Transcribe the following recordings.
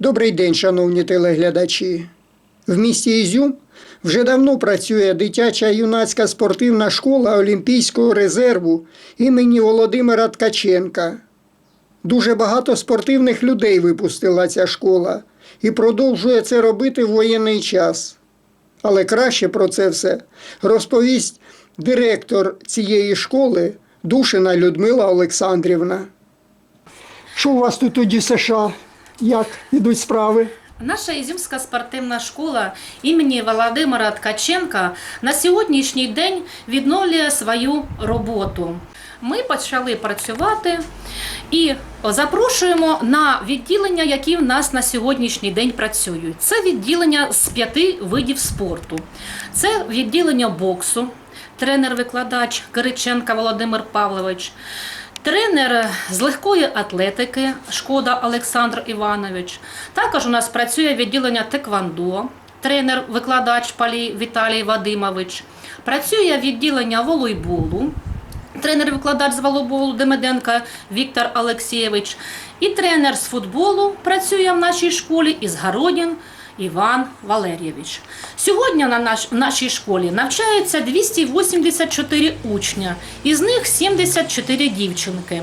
Добрий день, шановні телеглядачі. В місті Ізюм вже давно працює дитяча юнацька спортивна школа Олімпійського резерву імені Володимира Ткаченка. Дуже багато спортивних людей випустила ця школа і продовжує це робити в воєнний час. Але краще про це все розповість директор цієї школи Душина Людмила Олександрівна. Що у вас тут тоді США? Як ідуть справи? Наша Ізюмська спортивна школа імені Володимира Ткаченка на сьогоднішній день відновлює свою роботу. Ми почали працювати і запрошуємо на відділення, які в нас на сьогоднішній день працюють. Це відділення з п'яти видів спорту. Це відділення боксу, тренер-викладач Кириченка Володимир Павлович. Тренер з легкої атлетики Шкода Олександр Іванович. Також у нас працює відділення теквандо, тренер-викладач Палій Віталій Вадимович. Працює відділення волейболу, тренер-викладач з волейболу Демиденка Віктор Олексійович. І тренер з футболу працює в нашій школі Ізгородін Іван Валерійович. Сьогодні на наш, в нашій школі навчається 284 учня, із них 74 дівчинки.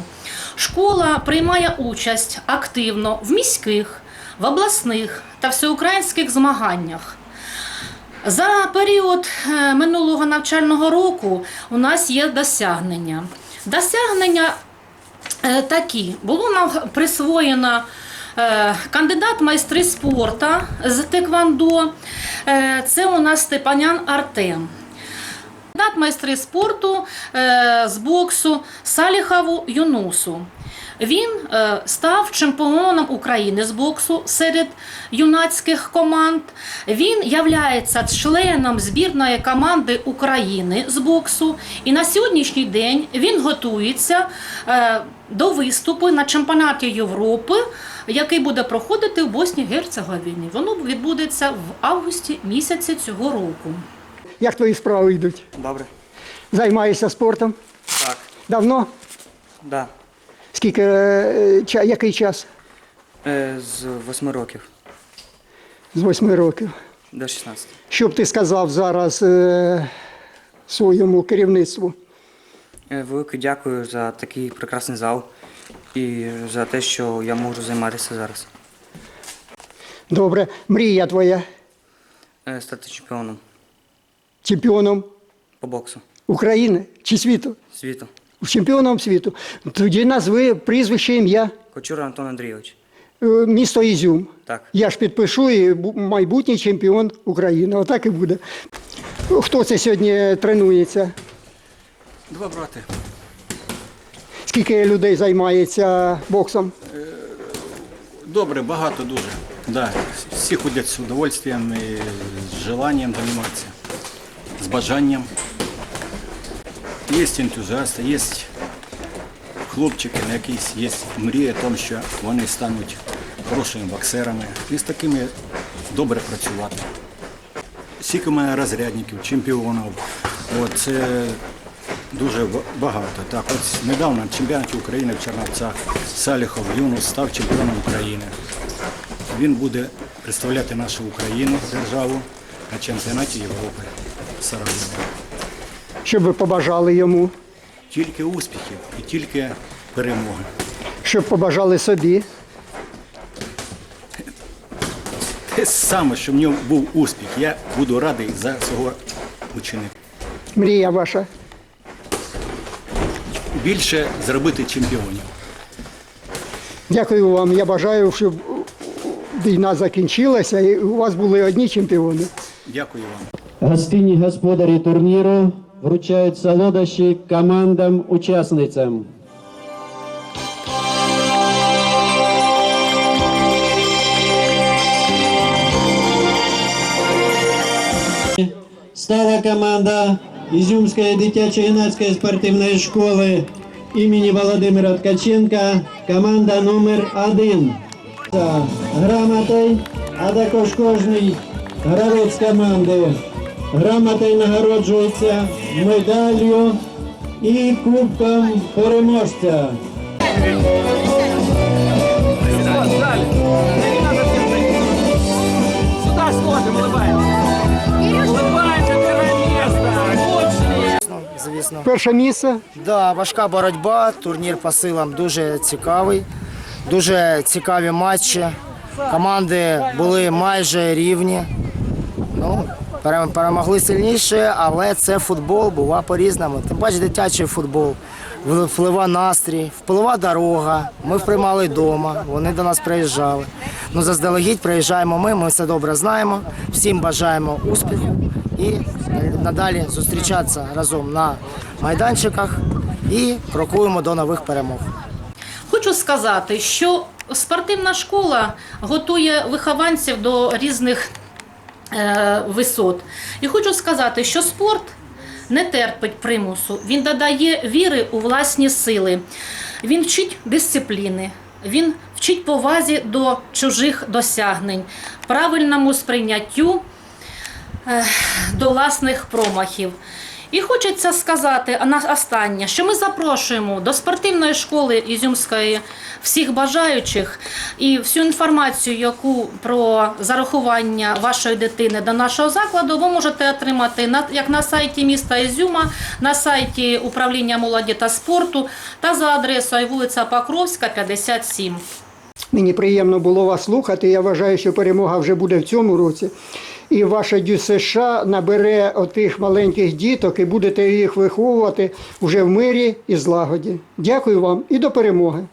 Школа приймає участь активно в міських, в обласних та всеукраїнських змаганнях. За період е, минулого навчального року у нас є досягнення. Досягнення е, такі. Було нам присвоєно кандидат майстри спорту з теквандо. Е, Це у нас Степанян Артем. Кандидат майстри спорту е, з боксу Саліхаву Юнусу. Він е, став чемпіоном України з боксу серед юнацьких команд. Він являється членом збірної команди України з боксу. І на сьогоднішній день він готується е, до виступу на чемпіонаті Європи, який буде проходити в Боснії Герцеговіні. Воно відбудеться в августі місяці цього року. Як твої справи йдуть? Добре. Займаєшся спортом? Так. Давно? Да. Скільки, е, ча- який час? Е, з 8 років З восьми років. до 16. Що б ти сказав зараз е, своєму керівництву? Е, велике дякую за такий прекрасний зал і за те, що я можу займатися зараз. Добре, мрія твоя Е, стати чемпіоном чемпіоном по боксу України чи світу? світу. Чемпіоном світу. Тоді назви прізвище ім'я. Кочура Антон Андрійович. Е, Місто Ізюм. Так. Я ж підпишу і майбутній чемпіон України. Отак і буде. Хто це сьогодні тренується? Два брати. Скільки людей займається боксом? Добре, багато дуже. Да. Всі ходять з удовольствием і з желанням займатися, з бажанням. Є ентузіасти, є хлопчики, на якісь є мрія тому, що вони стануть хорошими боксерами. І з такими добре працювати. Скільки мене розрядників, чемпіонів. От, це дуже багато. Так, от недавно на чемпіонаті України в Чернівцях Саліхов Юнус став чемпіоном України. Він буде представляти нашу Україну, державу на чемпіонаті Європи в Сараєві. Щоб ви побажали йому, Тільки успіхів і тільки перемоги. щоб побажали собі. Те саме, що в ньому був успіх, я буду радий за свого ученика. Мрія ваша. Більше зробити чемпіонів. Дякую вам. Я бажаю, щоб війна закінчилася і у вас були одні чемпіони. Дякую вам. Гостинні господарі турніру вручають солодощі командам-учасницям. Стала команда Ізюмської дитячо-юнацької спортивної школи імені Володимира Ткаченка, команда номер один. За Грамотою, а також кожний гравець команди грамотою нагороджується медаллю і кубком переможця. Звісно, перше місце. Да, важка боротьба. Турнір по силам дуже цікавий, дуже цікаві матчі. Команди були майже рівні. Ну, перемогли сильніше, але це футбол, бува по-різному. Тим паче дитячий футбол. Вплива настрій, вплива дорога. Ми приймали вдома, вони до нас приїжджали. Ну, заздалегідь приїжджаємо ми, ми все добре знаємо. Всім бажаємо успіху і надалі зустрічатися разом на майданчиках і крокуємо до нових перемог. Хочу сказати, що спортивна школа готує вихованців до різних висот. І хочу сказати, що спорт не терпить примусу, він додає віри у власні сили, він вчить дисципліни, він вчить повазі до чужих досягнень, правильному сприйняттю е, до власних промахів. І хочеться сказати на останнє, що ми запрошуємо до спортивної школи Ізюмської всіх бажаючих і всю інформацію, яку про зарахування вашої дитини до нашого закладу, ви можете отримати як на сайті міста Ізюма, на сайті управління молоді та спорту та за адресою вулиця Покровська, 57. Мені приємно було вас слухати. Я вважаю, що перемога вже буде в цьому році. І ваша ДЮСШ набере отих маленьких діток і будете їх виховувати вже в мирі і злагоді. Дякую вам і до перемоги.